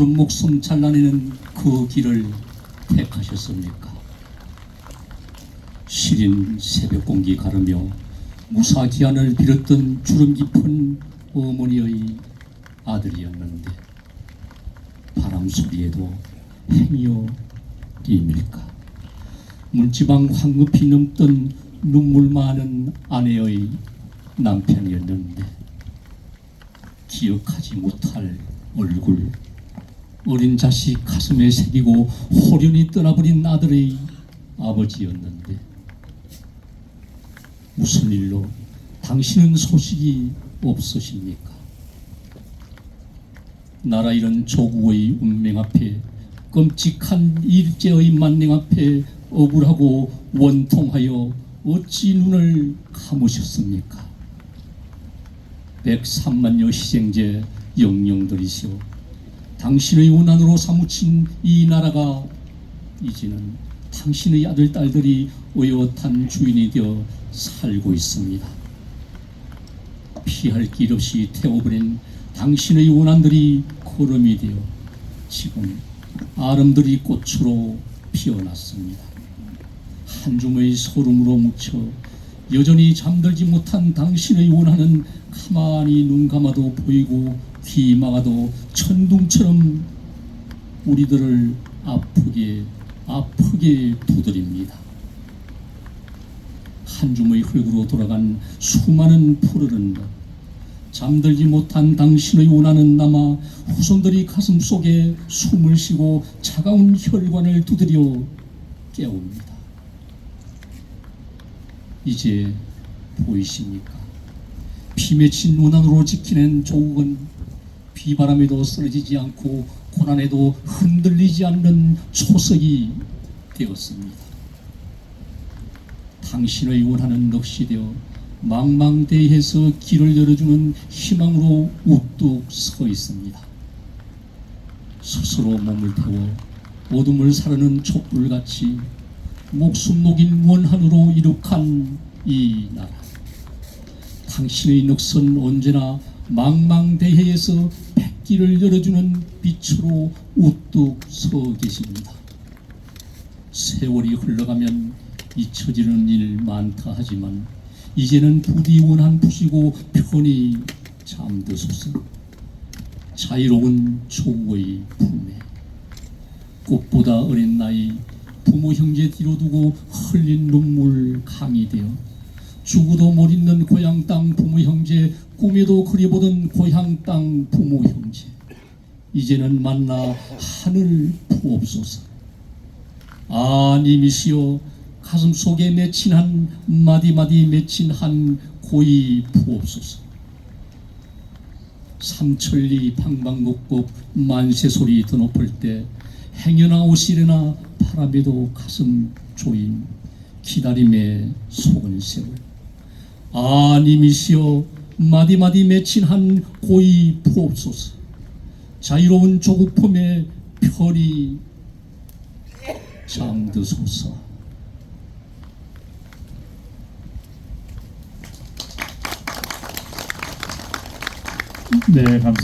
푸른 목숨 잘라내는 그 길을 택하셨습니까? 시린 새벽 공기 가르며 무사 기한을 빌었던 주름 깊은 어머니의 아들이었는데 바람 소리에도 행여 입니까? 문지방 황급히 넘던 눈물 많은 아내의 남편이었는데 기억하지 못할 얼굴 어린 자식 가슴에 새기고 호련히 떠나버린 아들의 아버지였는데 무슨 일로 당신은 소식이 없으십니까? 나라 이런 조국의 운명 앞에 끔찍한 일제의 만행 앞에 억울하고 원통하여 어찌 눈을 감으셨습니까? 103만여 희생제 영령들이시오 당신의 원한으로 사무친 이 나라가 이제는 당신의 아들 딸들이 의젓한 주인이 되어 살고 있습니다. 피할 길 없이 태워버린 당신의 원한들이 거름이 되어 지금 아름드리 꽃으로 피어났습니다. 한 줌의 소름으로 묻혀 여전히 잠들지 못한 당신의 원한은 가만히 눈 감아도 보이고 귀 막아도 천둥처럼 우리들을 아프게 아프게 두드립니다. 한 줌의 흙으로 돌아간 수많은 푸르른 것 잠들지 못한 당신의 원한은 남아 후손들이 가슴 속에 숨을 쉬고 차가운 혈관을 두드려 깨웁니다. 이제 보이십니까? 피 맺힌 원한으로 지키는 조국은 비바람에도 쓰러지지 않고 고난에도 흔들리지 않는 초석이 되었습니다. 당신의 원하는 넋이 망망대해에서 길을 열어주는 희망으로 우뚝 서 있습니다. 스스로 몸을 태워 어둠을 사르는 촛불같이 목숨 녹인 원한으로 이룩한 이 나라. 당신의 넋은 언제나 망망대해에서 백기를 열어주는 빛으로 우뚝 서 계십니다. 세월이 흘러가면 잊혀지는 일 많다 하지만 이제는 부디 원한 푸시고 편히 잠드소서 자유로운 조국의 품에 꽃보다 어린 나이 부모 형제 뒤로 두고 흘린 눈물 강이 되어 죽어도 못 잊는 고향 땅 부모 형제 꿈에도 그리보던 고향 땅 부모 형제. 이제는 만나 하늘 부옵소서. 아님이시여 가슴 속에 맺힌 한 마디마디 맺힌 한 고이 부옵소서. 삼천리 방방곡곡 만세 소리 더 높을 때 행여나 오시려나 바람에도 가슴 조인 기다림에 속은 세월. 아님이시여 마디마디 맺힌 한 고이 부옵소서. 자유로운 조국 품에 편히 잠드소서. 네, 감사합니다.